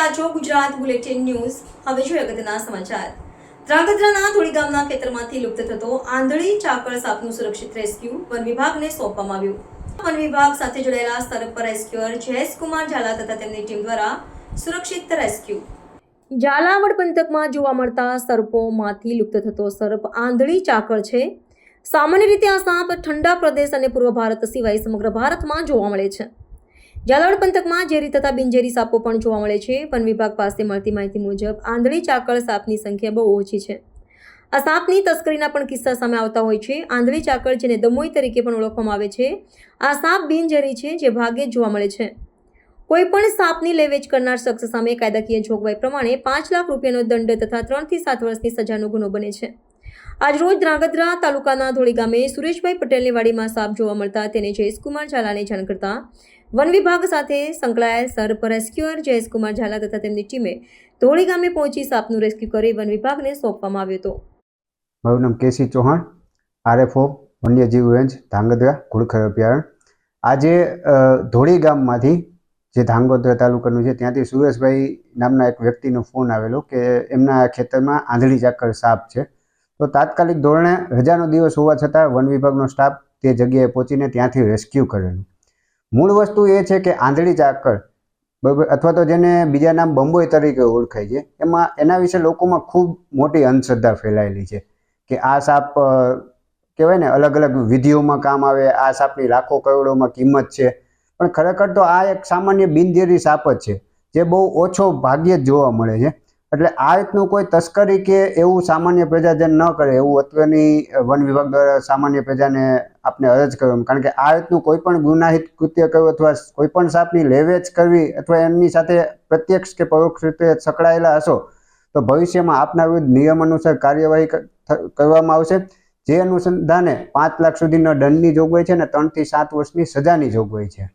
રહ્યા Gujarat bulletin news. હવે જોઈએ અગત્યના સમાચાર. ધ્રાંગધ્રાના ધોળી ગામના ખેતરમાંથી લુપ્ત થતો આંધળી ચાકળ સાપનું સુરક્ષિત રેસ્ક્યુ વન વિભાગને સોંપવામાં આવ્યું. વન વિભાગ સાથે જોડાયેલા સરપ રેસ્ક્યુઅર જયેશ કુમાર ઝાલા તથા તેમની ટીમ દ્વારા સુરક્ષિત રેસ્ક્યુ. ઝાલાવડ પંથકમાં જોવા મળતા સર્પોમાંથી લુપ્ત થતો સર્પ આંધળી ચાકળ છે. સામાન્ય રીતે આ સાપ ઠંડા પ્રદેશ અને પૂર્વ ભારત સિવાય સમગ્ર ભારતમાં જોવા મળે છે. ઝાલાવાડ પંથકમાં ઝેરી તથા બિનઝેરી સાપો પણ જોવા મળે છે. વન વિભાગ પાસે મળતી માહિતી મુજબ આંધળી ચાકળ સાપની સંખ્યા બહુ ઓછી છે. આ સાપની તસ્કરીના પણ કિસ્સા સામે આવતા હોય છે. આંધળી ચાકળ જેને દમોઈ તરીકે પણ ઓળખવામાં આવે છે. આ સાપ બિનઝેરી છે જે ભાગે જ જોવા મળે છે. કોઈ પણ સાપની લેવેચ કરનાર શખ્સ સામે કાયદાકીય જોગવાઈ પ્રમાણે પાંચ લાખ રૂપિયાનો દંડ તથા ત્રણથી સાત વર્ષની સજાનો ગુનો બને છે. આજરોજ ધ્રાંગધ્રા તાલુકાના ધોળી ગામે સુરેશભાઈ પટેલની વાડીમાં સાપ જોવા મળતા તેને જયેશકુમાર ઝાલાને જાણ કરતા વન વિભાગ સાથે સંકળાયેલ સર્પ રેસ્ક્યુઅર જયેશકુમાર ઝાલા તથા તેમની ટીમે ધોળી ગામે પહોંચી સાપનું રેસ્ક્યુ કરી વન વિભાગને સોંપવામાં આવ્યો હતો. મારું નામ કેસી ચૌહાણ, આરએફઓ, વન્યજીવ રેન્જ ધાંગધ્રા ઘુડખર અભયારણ. આજે ધોળી ગામમાંથી જે ધાંગોદ્રા તાલુકાનું છે, ત્યાંથી સુરેશભાઈ નામના એક વ્યક્તિનો ફોન આવેલો કે એમના ખેતરમાં આંધળી ચાકર સાપ છે. તો તાત્કાલિક ધોરણે રજાનો દિવસ હોવા છતાં વન વિભાગનો સ્ટાફ તે જગ્યાએ પહોંચીને ત્યાંથી રેસ્ક્યુ કરેલું. મૂળ વસ્તુ એ છે કે આંધળી ચાકર બરાબર અથવા તો જેને બીજા નામ બંબોઈ તરીકે ઓળખાય છે, એમાં, એના વિશે લોકોમાં ખૂબ મોટી અંધશ્રદ્ધા ફેલાયેલી છે કે આ સાપ કહેવાય ને, અલગ અલગ વિધિઓમાં કામ આવે, આ સાપની લાખો કરોડોમાં કિંમત છે. પણ ખરેખર તો આ એક સામાન્ય બિનઝેરી સાપ જ છે, જે બહુ ઓછો ભાગ્યે જ જોવા મળે છે. એટલે આ રીતનું કોઈ તસ્કરી કે એવું સામાન્ય પ્રજાજન ન કરે, એવું અત્યારની વન વિભાગ દ્વારા સામાન્ય પ્રજાને આપને અરજ કરવામાં કારણ કે આ રીતનું કોઈ પણ ગુનાહિત કૃત્ય કરવું અથવા કોઈ પણ સાપની લેવેચ કરવી અથવા એમની સાથે પ્રત્યક્ષ કે પરોક્ષ રીતે સંકળાયેલા હશો, તો ભવિષ્યમાં આપના વિરુદ્ધ નિયમ અનુસાર કાર્યવાહી કરવામાં આવશે. જે અનુસંધાને પાંચ લાખ સુધીનો દંડની જોગવાઈ છે ને ત્રણથી સાત વર્ષની સજાની જોગવાઈ છે.